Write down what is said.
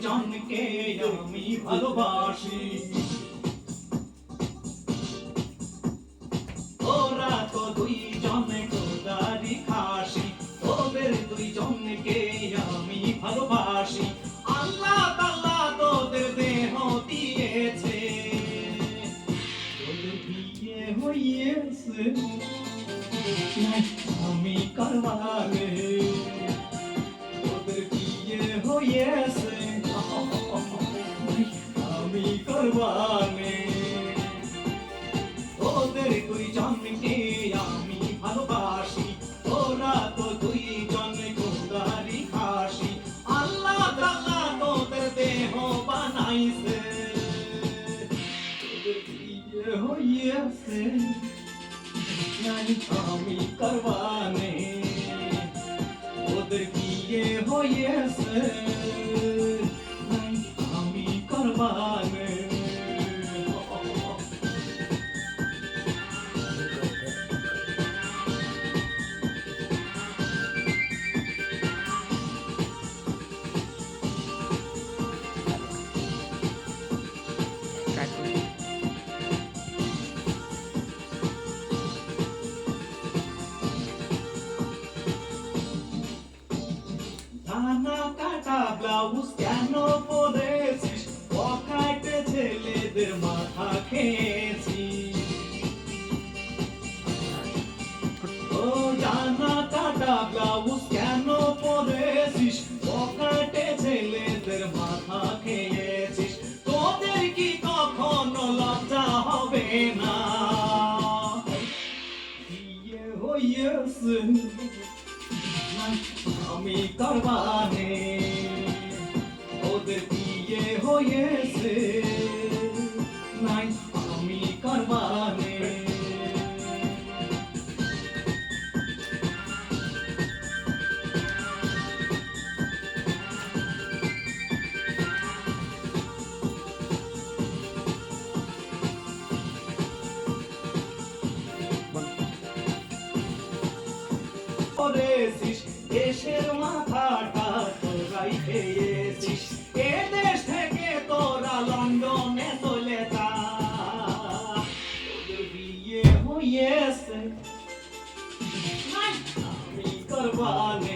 দুইজনকে আমি ভালোবাসি। ওরা তো দুইজনে কোদারি খাসি। ওদের দুইজনকে আমি ভালোবাসি। আল্লাহ তাল্লাহ তোদের দেহ দিয়েছে। তোদের বিয়ে হইয়েছে। আমি করবালে তোদের বিয়ে হইয়েছে। করবালে ওদের দুইজনকে আমি ভালোবাসি ওরা তো দুইজন গোদারি খাসি। আল্লাহ তাআলা তোদের দেহ বানাইছে। তোদের বিয়ে হইয়াছে, নাই আমি করবানে। ওদের বিয়ে হইয়াছে আমি করবানে। টানা কাটা ব্লাউজ কেন পরেছিস? পকাইতে ছেলেদের মাথা ব্লাউজ কেন পরেছিস? পকেটে ছেলেদের মাথা খেয়েছিস। তোদের কি কখনো লজ্জা হবে না? নাই আমি করবানে ওদের বিয়ে হয়েছে নাই আমি করবানে করেছিস দেশের মাথাটা তোরাই খেয়েছিস। এ দেশ থেকে তোরা লন্ডনে চলে যা। বিয়ে হয়েছে। আমি করবানে